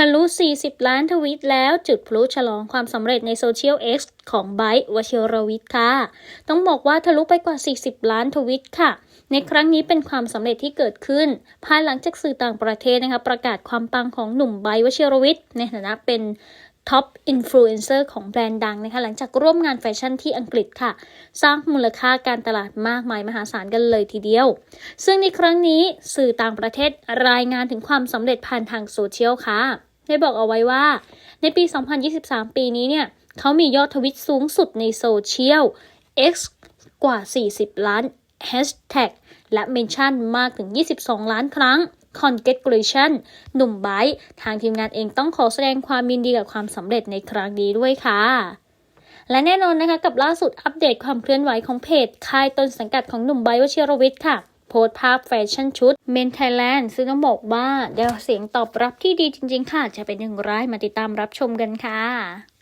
ทะลุ 40 ล้านทวิตแล้วจุดพลุฉลองความสำเร็จในโซเชียล X ของไบร์วชิรวิทย์ค่ะ ต้องบอกว่าทะลุไปกว่า 40 ล้านทวิตค่ะ ในครั้งนี้เป็นความสำเร็จที่เกิดขึ้น ภายหลังจากสื่อต่างประเทศนะคะประกาศความปังของหนุ่มไบร์วชิรวิทย์ในฐานะเป็นท็อปอินฟลูเอนเซอร์ของแบรนด์ดังนะคะหลังจากร่วมงานแฟชั่นที่อังกฤษค่ะ สร้างมูลค่าการตลาดมากมายมหาศาลกันเลยทีเดียว ซึ่งในครั้งนี้สื่อต่างประเทศรายงานถึงความสำเร็จผ่านทางโซเชียลค่ะ ได้บอกเอาไว้ว่า ในปี 2023 ปีนี้เนี่ยเขามียอดทวิตสูงสุดในโซเชียล X กว่า 40 ล้านแฮชแท็กและเมนชั่นมากถึง 22 ล้านครั้ง Congratulation หนุ่มไบร์ทางทีมงานเองต้องขอแสดงความยินดีกับความสำเร็จในครั้งนี้ด้วยค่ะ และแน่นอนนะคะกับล่าสุดอัปเดตความเคลื่อนไหวของเพจค่ายต้นสังกัดของหนุ่มไบร์ทวชิรวิทย์ค่ะ โพสภาพแฟชั่นชุดเมนไทยแลนด์ซึ่งต้องบอกว่าได้เสียงตอบรับที่ดีจริง ๆ ค่ะ จะเป็นอย่างไรมาติดตามรับชมกันค่ะ